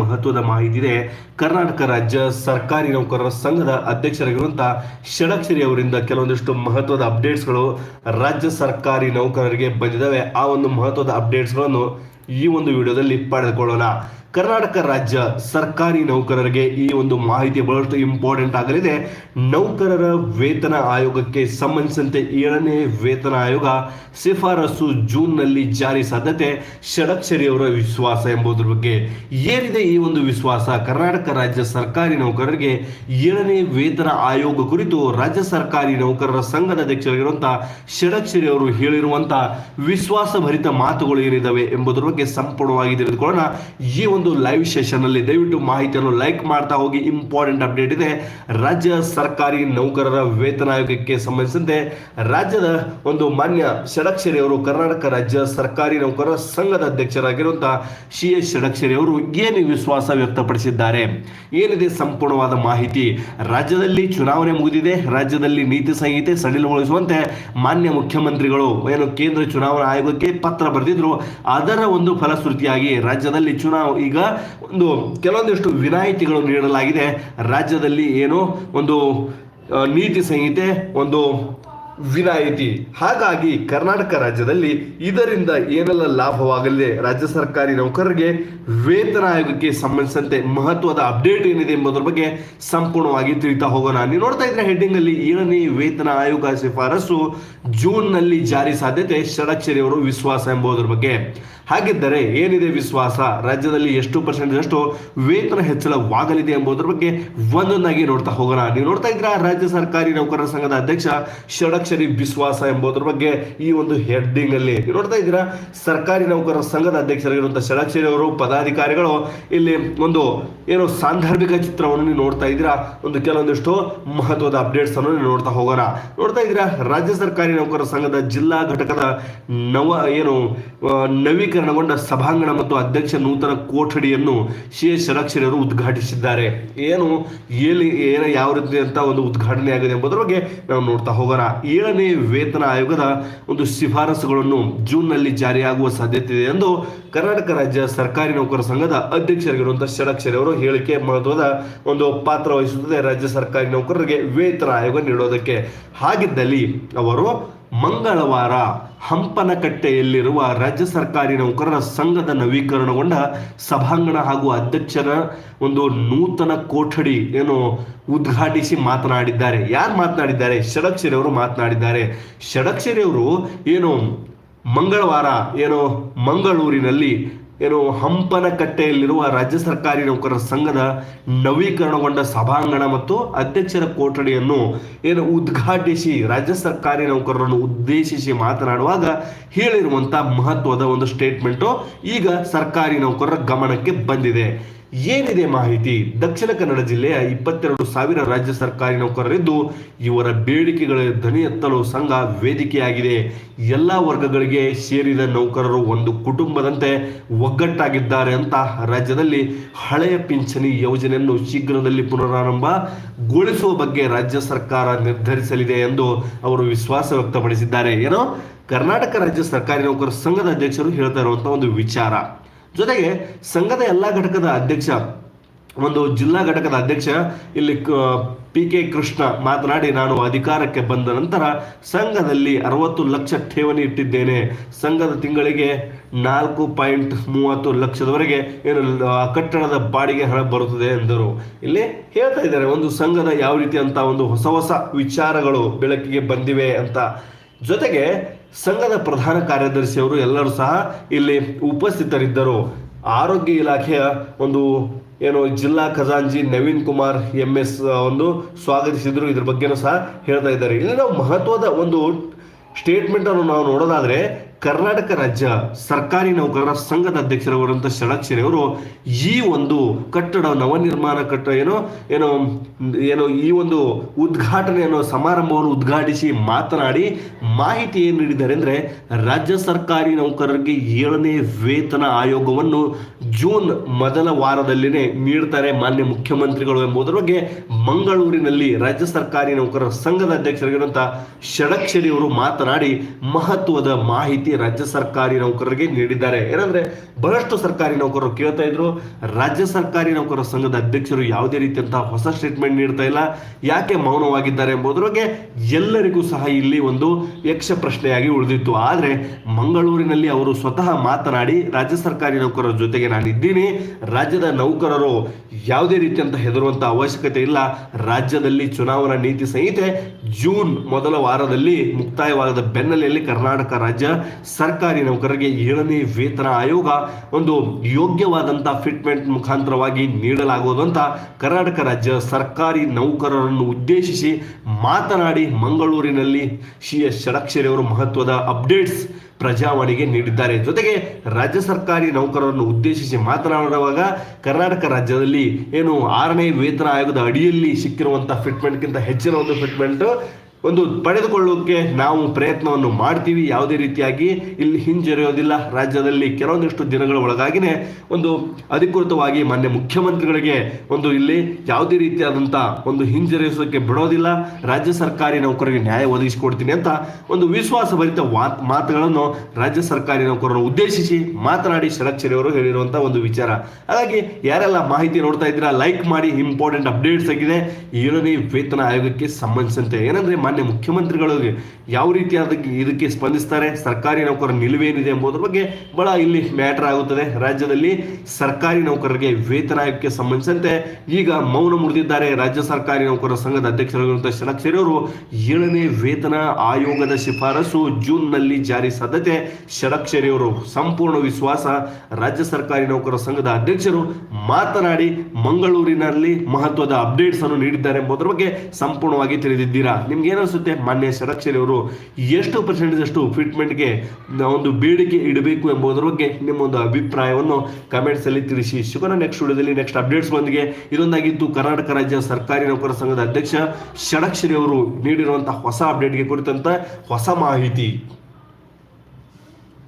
ಮಹತ್ವದ ಮಾಹಿತಿ ಇದೆ ಕರ್ನಾಟಕ ರಾಜ್ಯ ಸರ್ಕಾರಿ ನೌಕರರ ಸಂಘದ ಅಧ್ಯಕ್ಷರಾಗಿರುವಂತಹ ಷಡಕ್ಷರಿ ಅವರಿಂದ ಕೆಲವೊಂದಿಷ್ಟು ಮಹತ್ವದ ಅಪ್ಡೇಟ್ಸ್ಗಳು ರಾಜ್ಯ ಸರ್ಕಾರಿ ನೌಕರರಿಗೆ ಬಂದಿದ್ದಾವೆ. ಆ ಒಂದು ಮಹತ್ವದ ಅಪ್ಡೇಟ್ಸ್ಗಳನ್ನು ಈ ಒಂದು ವಿಡಿಯೋದಲ್ಲಿ ಪಡೆದುಕೊಳ್ಳೋಣ. ಕರ್ನಾಟಕ ರಾಜ್ಯ ಸರ್ಕಾರಿ ನೌಕರರಿಗೆ ಈ ಒಂದು ಮಾಹಿತಿ ಬಹಳಷ್ಟು ಇಂಪಾರ್ಟೆಂಟ್ ಆಗಲಿದೆ. ನೌಕರರ ವೇತನ ಆಯೋಗಕ್ಕೆ ಸಂಬಂಧಿಸಿದಂತೆ ಏಳನೇ ವೇತನ ಆಯೋಗ ಶಿಫಾರಸು ಜೂನ್ನಲ್ಲಿ ಜಾರಿ ಸಾಧ್ಯತೆ. ಷಡಕ್ಷರಿಯವರ ವಿಶ್ವಾಸ ಎಂಬುದರ ಬಗ್ಗೆ ಏನಿದೆ ಈ ಒಂದು ವಿಶ್ವಾಸ? ಕರ್ನಾಟಕ ರಾಜ್ಯ ಸರ್ಕಾರಿ ನೌಕರರಿಗೆ ಏಳನೇ ವೇತನ ಆಯೋಗ ಕುರಿತು ರಾಜ್ಯ ಸರ್ಕಾರಿ ನೌಕರರ ಸಂಘದ ಅಧ್ಯಕ್ಷರಾಗಿರುವಂತಹ ಷಡಕ್ಷರಿ ಅವರು ಹೇಳಿರುವಂತಹ ವಿಶ್ವಾಸಭರಿತ ಮಾತುಗಳು ಏನಿದಾವೆ ಎಂಬುದರ ಬಗ್ಗೆ ಸಂಪೂರ್ಣವಾಗಿ ತಿಳಿದುಕೊಳ್ಳೋಣ. ಈ ಒಂದು ಲೈವ್ ಸೆಷನ್ ಅಲ್ಲಿ ದಯವಿಟ್ಟು ಮಾಹಿತಿಯನ್ನು ಲೈಕ್ ಮಾಡ್ತಾ ಹೋಗಿ ಇಂಪಾರ್ಟೆಂಟ್ ಅಪ್ಡೇಟ್ ಇದೆ. ರಾಜ್ಯ ಸರ್ಕಾರಿ ನೌಕರರ ವೇತನ ಆಯೋಗಕ್ಕೆ ಸಂಬಂಧಿಸಿದಂತೆ ರಾಜ್ಯದ ಒಂದು ಮಾನ್ಯ ಷಡಕ್ಷರಿ ಅವರು, ಕರ್ನಾಟಕ ರಾಜ್ಯ ಸರ್ಕಾರಿ ನೌಕರರ ಸಂಘದ ಅಧ್ಯಕ್ಷರಾಗಿರುವಂತಹ ಸಿ ಎಸ್ ಷಡಕ್ಷರಿ ಅವರು ಏನು ವಿಶ್ವಾಸ ವ್ಯಕ್ತಪಡಿಸಿದ್ದಾರೆ? ಏನಿದೆ ಸಂಪೂರ್ಣವಾದ ಮಾಹಿತಿ? ರಾಜ್ಯದಲ್ಲಿ ಚುನಾವಣೆ ಮುಗಿದಿದೆ. ರಾಜ್ಯದಲ್ಲಿ ನೀತಿ ಸಂಹಿತೆ ಸಡಿಲಗೊಳಿಸುವಂತೆ ಮಾನ್ಯ ಮುಖ್ಯಮಂತ್ರಿಗಳು ಏನು ಕೇಂದ್ರ ಚುನಾವಣಾ ಆಯೋಗಕ್ಕೆ ಪತ್ರ ಬರೆದಿದ್ರು. ಅದರ ಒಂದು ಫಲಶ್ರುತಿಯಾಗಿ ರಾಜ್ಯದಲ್ಲಿ ಚುನಾವ ಒಂದು ಕೆಲವೊಂದಿಷ್ಟು ವಿನಾಯಿತಿಗಳು ನೀಡಲಾಗಿದೆ. ರಾಜ್ಯದಲ್ಲಿ ಏನು? ಒಂದು ನೀತಿ ಸಂಹಿತೆ, ಒಂದು ವಿನಾಯಿತಿ. ಹಾಗಾಗಿ ಕರ್ನಾಟಕ ರಾಜ್ಯದಲ್ಲಿ ಇದರಿಂದ ಏನೆಲ್ಲ ಲಾಭವಾಗಲಿದೆ? ರಾಜ್ಯ ಸರ್ಕಾರಿ ನೌಕರರಿಗೆ ವೇತನ ಆಯೋಗಕ್ಕೆ ಸಂಬಂಧಿಸಿದಂತೆ ಮಹತ್ವದ ಅಪ್ಡೇಟ್ ಏನಿದೆ ಎಂಬುದರ ಬಗ್ಗೆ ಸಂಪೂರ್ಣವಾಗಿ ತಿಳಿತಾ ಹೋಗೋಣ. ನೀವು ನೋಡ್ತಾ ಇದ್ರೆ ಹೆಡ್ಡಿಂಗ್ ಅಲ್ಲಿ ಏಳನೇ ವೇತನ ಆಯೋಗ ಶಿಫಾರಸು. ಜೂನ್ನಲ್ಲಿ ಜಾರಿ ಸಾಧ್ಯತೆ ಷಡಕ್ಷರಿ ಅವರು ವಿಶ್ವಾಸ ಎಂಬುದರ ಬಗ್ಗೆ. ಹಾಗಿದ್ದರೆ ಏನಿದೆ ವಿಶ್ವಾಸ? ರಾಜ್ಯದಲ್ಲಿ ಎಷ್ಟು ಪರ್ಸೆಂಟ್ ಅಷ್ಟು ವೇತನ ಹೆಚ್ಚಳವಾಗಲಿದೆ ಎಂಬುದರ ಬಗ್ಗೆ ಒಂದೊಂದಾಗಿ ನೋಡ್ತಾ ಹೋಗೋಣ. ನೀವು ನೋಡ್ತಾ ಇದ್ರ ರಾಜ್ಯ ಸರ್ಕಾರಿ ನೌಕರರ ಸಂಘದ ಅಧ್ಯಕ್ಷ ಷಡಕ್ಷರಿ ವಿಶ್ವಾಸ ಎಂಬುದರ ಬಗ್ಗೆ ಈ ಒಂದು ಹೆಡ್ಡಿಂಗ್ ಅಲ್ಲಿ ನೀವು ನೋಡ್ತಾ ಇದ್ದೀರಾ, ಸರ್ಕಾರಿ ನೌಕರರ ಸಂಘದ ಅಧ್ಯಕ್ಷರಾಗಿರುವಂತಹ ಷಡಕ್ಷರಿ ಅವರು ಪದಾಧಿಕಾರಿಗಳು ಇಲ್ಲಿ ಒಂದು ಏನು ಸಾಂದರ್ಭಿಕ ಚಿತ್ರವನ್ನು ನೀವು ನೋಡ್ತಾ ಇದ್ದೀರಾ, ಒಂದು ಕೆಲವೊಂದಿಷ್ಟು ಮಹತ್ವದ ಅಪ್ಡೇಟ್ಸ್ ಅನ್ನು ನೋಡ್ತಾ ಹೋಗೋಣ. ನೋಡ್ತಾ ಇದ್ದೀರಾ, ರಾಜ್ಯ ಸರ್ಕಾರಿ ನೌಕರರ ಸಂಘದ ಜಿಲ್ಲಾ ಘಟಕದ ನವ, ಏನು ನವೀಕರಣಗೊಂಡ ಸಭಾಂಗಣ ಮತ್ತು ಅಧ್ಯಕ್ಷ ನೂತನ ಕೊಠಡಿಯನ್ನು ಸಿ ಎಸ್ ಷಡಾಕ್ಷರಿಯವರು ಉದ್ಘಾಟಿಸಿದ್ದಾರೆ. ಏನು, ಎಲ್ಲಿ, ಏನ, ಯಾವ ರೀತಿ ಅಂತ ಒಂದು ಉದ್ಘಾಟನೆ ಆಗಿದೆ ಎಂಬುದರ ಬಗ್ಗೆ ನಾವು ನೋಡ್ತಾ ಹೋಗೋಣ. ಏಳನೇ ವೇತನ ಆಯೋಗದ ಒಂದು ಶಿಫಾರಸುಗಳನ್ನು ಜೂನ್ನಲ್ಲಿ ಜಾರಿಯಾಗುವ ಸಾಧ್ಯತೆ ಇದೆ ಎಂದು ಕರ್ನಾಟಕ ರಾಜ್ಯ ಸರ್ಕಾರಿ ನೌಕರರ ಸಂಘದ ಅಧ್ಯಕ್ಷರಾಗಿರುವಂತಹ ಷಡಾಕ್ಷರಿ ಅವರು ಹೇಳಿಕೆ ಮಹತ್ವದ ಒಂದು ಪಾತ್ರ ವಹಿಸುತ್ತದೆ ರಾಜ್ಯ ಸರ್ಕಾರಿ ನೌಕರರಿಗೆ ವೇತನ ಆಯೋಗ ನೀಡೋದಕ್ಕೆ. ಹಾಗಿದ್ದಲ್ಲಿ ಅವರು ಮಂಗಳವಾರ ಹಂಪನಕಟ್ಟೆಯಲ್ಲಿರುವ ರಾಜ್ಯ ಸರ್ಕಾರಿ ನೌಕರರ ಸಂಘದ ನವೀಕರಣಗೊಂಡ ಸಭಾಂಗಣ ಹಾಗೂ ಅಧ್ಯಕ್ಷರ ಒಂದು ನೂತನ ಕೋಠಡಿ ಏನು ಉದ್ಘಾಟಿಸಿ ಮಾತನಾಡಿದ್ದಾರೆ. ಯಾರು ಮಾತನಾಡಿದ್ದಾರೆ? ಷಡಕ್ಷರಿ ಅವರು ಮಾತನಾಡಿದ್ದಾರೆ. ಷಡಕ್ಷರಿ ಅವರು ಏನು ಮಂಗಳವಾರ ಏನು ಮಂಗಳೂರಿನಲ್ಲಿ ಏನು ಹಂಪನಕಟ್ಟೆಯಲ್ಲಿರುವ ರಾಜ್ಯ ಸರ್ಕಾರಿ ನೌಕರರ ಸಂಘದ ನವೀಕರಣಗೊಂಡ ಸಭಾಂಗಣ ಮತ್ತು ಅಧ್ಯಕ್ಷರ ಕೊಠಡಿಯನ್ನು ಏನು ಉದ್ಘಾಟಿಸಿ ರಾಜ್ಯ ಸರ್ಕಾರಿ ನೌಕರರನ್ನು ಉದ್ದೇಶಿಸಿ ಮಾತನಾಡುವಾಗ ಹೇಳಿರುವಂತ ಮಹತ್ವದ ಒಂದು ಸ್ಟೇಟ್ಮೆಂಟು ಈಗ ಸರ್ಕಾರಿ ನೌಕರರ ಗಮನಕ್ಕೆ ಬಂದಿದೆ. ಏನಿದೆ ಮಾಹಿತಿ? ದಕ್ಷಿಣ ಕನ್ನಡ ಜಿಲ್ಲೆಯ ಇಪ್ಪತ್ತೆರಡು ಸಾವಿರ ರಾಜ್ಯ ಸರ್ಕಾರಿ ನೌಕರರಿದ್ದು ಇವರ ಬೇಡಿಕೆಗಳ ಧ್ವನಿ ಎತ್ತಲು ಸಂಘ ವೇದಿಕೆಯಾಗಿದೆ. ಎಲ್ಲ ವರ್ಗಗಳಿಗೆ ಸೇರಿದ ನೌಕರರು ಒಂದು ಕುಟುಂಬದಂತೆ ಒಗ್ಗಟ್ಟಾಗಿದ್ದಾರೆ ಅಂತ ರಾಜ್ಯದಲ್ಲಿ ಹಳೆಯ ಪಿಂಚಣಿ ಯೋಜನೆಯನ್ನು ಶೀಘ್ರದಲ್ಲಿ ಪುನರಾರಂಭಗೊಳಿಸುವ ಬಗ್ಗೆ ರಾಜ್ಯ ಸರ್ಕಾರ ನಿರ್ಧರಿಸಲಿದೆ ಎಂದು ಅವರು ವಿಶ್ವಾಸ ವ್ಯಕ್ತಪಡಿಸಿದ್ದಾರೆ. ಏನೋ ಕರ್ನಾಟಕ ರಾಜ್ಯ ಸರ್ಕಾರಿ ನೌಕರ ಸಂಘದ ಅಧ್ಯಕ್ಷರು ಹೇಳ್ತಾ ಇರುವಂತಹ ಒಂದು ವಿಚಾರ. ಜೊತೆಗೆ ಸಂಘದ ಎಲ್ಲ ಘಟಕದ ಅಧ್ಯಕ್ಷ, ಒಂದು ಜಿಲ್ಲಾ ಘಟಕದ ಅಧ್ಯಕ್ಷ, ಇಲ್ಲಿ ಪಿ ಕೆ ಕೃಷ್ಣ ಮಾತನಾಡಿ, ನಾನು ಅಧಿಕಾರಕ್ಕೆ ಬಂದ ನಂತರ ಸಂಘದಲ್ಲಿ ಅರವತ್ತು ಲಕ್ಷ ಠೇವಣಿ ಇಟ್ಟಿದ್ದೇನೆ. ಸಂಘದ ತಿಂಗಳಿಗೆ ನಾಲ್ಕು ಪಾಯಿಂಟ್ ಮೂವತ್ತು ಲಕ್ಷದವರೆಗೆ ಏನು ಕಟ್ಟಡದ ಬಾಡಿಗೆ ಹಣ ಬರುತ್ತದೆ ಎಂದರು. ಇಲ್ಲಿ ಹೇಳ್ತಾ ಇದ್ದಾರೆ, ಒಂದು ಸಂಘದ ಯಾವ ರೀತಿ ಅಂತ ಒಂದು ಹೊಸ ಹೊಸ ವಿಚಾರಗಳು ಬೆಳಕಿಗೆ ಬಂದಿವೆ ಅಂತ. ಜೊತೆಗೆ ಸಂಘದ ಪ್ರಧಾನ ಕಾರ್ಯದರ್ಶಿಯವರು ಎಲ್ಲರೂ ಸಹ ಇಲ್ಲಿ ಉಪಸ್ಥಿತರಿದ್ದರು. ಆರೋಗ್ಯ ಇಲಾಖೆಯ ಒಂದು ಏನು ಜಿಲ್ಲಾ ಖಜಾಂಜಿ ನವೀನ್ ಕುಮಾರ್ ಎಂ ಎಸ್ ಒಂದು ಸ್ವಾಗತಿಸಿದ್ರು. ಇದ್ರ ಬಗ್ಗೆನೂ ಸಹ ಹೇಳ್ತಾ ಇದ್ದಾರೆ. ಇಲ್ಲಿ ನಾವು ಮಹತ್ವದ ಒಂದು ಸ್ಟೇಟ್ಮೆಂಟ್ ಅನ್ನು ನಾವು ನೋಡೋದಾದ್ರೆ ಕರ್ನಾಟಕ ರಾಜ್ಯ ಸರ್ಕಾರಿ ನೌಕರರ ಸಂಘದ ಅಧ್ಯಕ್ಷರವರಂತ ಷಡಕ್ಷರಿ ಅವರು ಈ ಒಂದು ಕಟ್ಟಡ ನವನಿರ್ಮಾಣ ಕಟ್ಟಡ ಏನೋ ಏನೋ ಏನೋ ಈ ಒಂದು ಉದ್ಘಾಟನೆ ಅನ್ನೋ ಸಮಾರಂಭವನ್ನು ಉದ್ಘಾಟಿಸಿ ಮಾತನಾಡಿ ಮಾಹಿತಿ ಏನು ನೀಡಿದ್ದಾರೆ ಅಂದರೆ ರಾಜ್ಯ ಸರ್ಕಾರಿ ನೌಕರರಿಗೆ ಏಳನೇ ವೇತನ ಆಯೋಗವನ್ನು ಜೂನ್ ಮೊದಲ ವಾರದಲ್ಲಿನೇ ನೀಡ್ತಾರೆ ಮಾನ್ಯ ಮುಖ್ಯಮಂತ್ರಿಗಳು ಎಂಬುದರ ಬಗ್ಗೆ ಮಂಗಳೂರಿನಲ್ಲಿ ರಾಜ್ಯ ಸರ್ಕಾರಿ ನೌಕರರ ಸಂಘದ ಅಧ್ಯಕ್ಷರಾಗಿರುವಂತಹ ಷಡಕ್ಷರಿ ಅವರು ಮಾತನಾಡಿ ಮಹತ್ವದ ಮಾಹಿತಿಯನ್ನು ರಾಜ್ಯ ಸರ್ಕಾರಿ ನೌಕರರಿಗೆ ನೀಡಿದ್ದಾರೆ. ಏನಂದ್ರೆ, ಬಹಳಷ್ಟು ಸರ್ಕಾರಿ ನೌಕರರು ಕೇಳ್ತಾ ಇದ್ರು. ರಾಜ್ಯ ಸರ್ಕಾರಿ ನೌಕರರ ಸಂಘದ ಅಧ್ಯಕ್ಷರು ಯಾವುದೇ ರೀತಿಯಂತಹ ಹೊಸ ಸ್ಟೇಟ್ಮೆಂಟ್ ನೀಡ್ತಾ ಇಲ್ಲ. ಯಾಕೆ ಮೌನವಾಗಿದ್ದಾರೆ ಎಂಬುದರ ಬಗ್ಗೆ ಎಲ್ಲರಿಗೂ ಸಹ ಇಲ್ಲಿ ಒಂದು ಯಕ್ಷ ಪ್ರಶ್ನೆಯಾಗಿ ಉಳಿದಿತ್ತು. ಆದರೆ, ಮಂಗಳೂರಿನಲ್ಲಿ ಅವರು ಸ್ವತಃ ಮಾತನಾಡಿ, ರಾಜ್ಯ ಸರ್ಕಾರಿ ನೌಕರರ ಜೊತೆಗೆ ನಾನಿದ್ದೀನಿ. ರಾಜ್ಯದ ನೌಕರರು ಯಾವುದೇ ರೀತಿಯಂತ ಹೆದರುವಂತಹ ಅವಶ್ಯಕತೆ ಇಲ್ಲ. ರಾಜ್ಯದಲ್ಲಿ ಚುನಾವಣಾ ನೀತಿ ಸಂಹಿತೆ ಜೂನ್ ಮೊದಲ ವಾರದಲ್ಲಿ ಮುಕ್ತಾಯವಾದ ಬೆನ್ನಲೆಯಲ್ಲಿ ಕರ್ನಾಟಕ ರಾಜ್ಯ ಸರ್ಕಾರಿ ನೌಕರರಿಗೆ ಏಳನೇ ವೇತನ ಆಯೋಗ ಒಂದು ಯೋಗ್ಯವಾದಂಥ ಫಿಟ್ಮೆಂಟ್ ಮುಖಾಂತರವಾಗಿ ನೀಡಲಾಗುವುದು ಅಂತ ಕರ್ನಾಟಕ ರಾಜ್ಯ ಸರ್ಕಾರಿ ನೌಕರರನ್ನು ಉದ್ದೇಶಿಸಿ ಮಾತನಾಡಿ ಮಂಗಳೂರಿನಲ್ಲಿ ಸಿ ಎಸ್ ಷಡಕ್ಷರಿ ಅವರು ಮಹತ್ವದ ಅಪ್ಡೇಟ್ಸ್ ಪ್ರಜಾವಾಣಿಗೆ ನೀಡಿದ್ದಾರೆ. ಜೊತೆಗೆ ರಾಜ್ಯ ಸರ್ಕಾರಿ ನೌಕರರನ್ನು ಉದ್ದೇಶಿಸಿ ಮಾತನಾಡುವಾಗ ಕರ್ನಾಟಕ ರಾಜ್ಯದಲ್ಲಿ ಏನು ಆರನೇ ವೇತನ ಆಯೋಗದ ಅಡಿಯಲ್ಲಿ ಸಿಕ್ಕಿರುವಂತಹ ಫಿಟ್ಮೆಂಟ್ಗಿಂತ ಹೆಚ್ಚಿನ ಒಂದು ಫಿಟ್ಮೆಂಟ್ ಒಂದು ಪಡೆದುಕೊಳ್ಳೋಕೆ ನಾವು ಪ್ರಯತ್ನವನ್ನು ಮಾಡ್ತೀವಿ ಯಾವುದೇ ರೀತಿಯಾಗಿ. ಇಲ್ಲಿ ಹಿಂಜರಿಯೋದಿಲ್ಲ. ರಾಜ್ಯದಲ್ಲಿ ಕೆಲವೊಂದಿಷ್ಟು ದಿನಗಳ ಒಳಗಾಗಿನೇ ಒಂದು ಅಧಿಕೃತವಾಗಿ ಮಾನ್ಯ ಮುಖ್ಯಮಂತ್ರಿಗಳಿಗೆ ಒಂದು ಇಲ್ಲಿ ಯಾವುದೇ ರೀತಿಯಾದಂಥ ಒಂದು ಹಿಂಜರಿಸೋಕೆ ಬಿಡೋದಿಲ್ಲ. ರಾಜ್ಯ ಸರ್ಕಾರಿ ನೌಕರರಿಗೆ ನ್ಯಾಯ ಒದಗಿಸಿಕೊಡ್ತೀನಿ ಅಂತ ಒಂದು ವಿಶ್ವಾಸಭರಿತ ವಾತ್ ಮಾತುಗಳನ್ನು ರಾಜ್ಯ ಸರ್ಕಾರಿ ನೌಕರರನ್ನು ಉದ್ದೇಶಿಸಿ ಮಾತನಾಡಿ ಶರಚ್ಚರಿಯವರು ಹೇಳಿರುವಂಥ ಒಂದು ವಿಚಾರ. ಹಾಗಾಗಿ ಯಾರೆಲ್ಲ ಮಾಹಿತಿ ನೋಡ್ತಾ ಇದ್ದೀರಾ, ಲೈಕ್ ಮಾಡಿ ಇಂಪಾರ್ಟೆಂಟ್ ಅಪ್ಡೇಟ್ಸ್ ಆಗಿದೆ. ಏಳನೇ ವೇತನ ಆಯೋಗಕ್ಕೆ ಸಂಬಂಧಿಸಿದಂತೆ. ಏನಂದ್ರೆ ಮಾನ್ಯ ಮುಖ್ಯಮಂತ್ರಿಗಳು ಯಾವ ರೀತಿಯಾದ ಇದಕ್ಕೆ ಸ್ಪಂದಿಸ್ತಾರೆ, ಸರ್ಕಾರಿ ನೌಕರರ ನಿಲುವೇನಿದೆ ಎಂಬುದರ ಬಗ್ಗೆ ಬಹಳ ಇಲ್ಲಿ ಮ್ಯಾಟರ್ ಆಗುತ್ತದೆ. ರಾಜ್ಯದಲ್ಲಿ ಸರ್ಕಾರಿ ನೌಕರರಿಗೆ ವೇತನ ಆಯೋಗಕ್ಕೆ ಸಂಬಂಧಿಸಿದಂತೆ ಈಗ ಮೌನ ಮುರಿದಿದ್ದಾರೆ. ರಾಜ್ಯ ಸರ್ಕಾರಿ ನೌಕರರ ಸಂಘದ ಅಧ್ಯಕ್ಷರಾಗಿರುವಂತಹ ಷಡಕ್ಷರಿ ಅವರು ಏಳನೇ ವೇತನ ಆಯೋಗದ ಶಿಫಾರಸು ಜೂನ್ನಲ್ಲಿ ಜಾರಿ. ಸಾಧ್ಯತೆ ಷಡಕ್ಷರಿ ಅವರು ಸಂಪೂರ್ಣ ವಿಶ್ವಾಸ. ರಾಜ್ಯ ಸರ್ಕಾರಿ ನೌಕರರ ಸಂಘದ ಅಧ್ಯಕ್ಷರು ಮಾತನಾಡಿ ಮಂಗಳೂರಿನಲ್ಲಿ ಮಹತ್ವದ ಅಪ್ಡೇಟ್ಸ್ ಅನ್ನು ನೀಡಿದ್ದಾರೆ ಎಂಬುದರ ಬಗ್ಗೆ ಸಂಪೂರ್ಣವಾಗಿ ತಿಳಿದಿದ್ದೀರಾ? ನಿಮ್ಗೆ ಏನಿಸುತ್ತೆ ಮಾನ್ಯ ಸರಕ್ಷರಿ ಅವರು ಎಷ್ಟು ಪರ್ಸೆಂಟೇಜ್ ಅಷ್ಟು ಫಿಟ್ಮೆಂಟ್ಗೆ ಒಂದು ಬೇಡಿಕೆ ಇಡಬೇಕು ಎಂಬುದರ ಬಗ್ಗೆ ನಿಮ್ಮ ಒಂದು ಅಭಿಪ್ರಾಯವನ್ನು ಕಮೆಂಟ್ಸ್ ಅಲ್ಲಿ ತಿಳಿಸಿ. ಸಿಗೋಣ ನೆಕ್ಸ್ಟ್ ವಿಡಿಯೋದಲ್ಲಿ. ನೆಕ್ಸ್ಟ್ ಅಪ್ಡೇಟ್ಸ್ ಬಂದಿಗೆ ಇದೊಂದಾಗಿತ್ತು ಕರ್ನಾಟಕ ರಾಜ್ಯ ಸರ್ಕಾರಿ ನೌಕರರ ಸಂಘದ ಅಧ್ಯಕ್ಷ ಷಡಕ್ಷರಿ ಅವರು ನೀಡಿರುವಂತಹ ಹೊಸ ಅಪ್ಡೇಟ್ಗೆ ಕುರಿತಂತ ಹೊಸ ಮಾಹಿತಿ.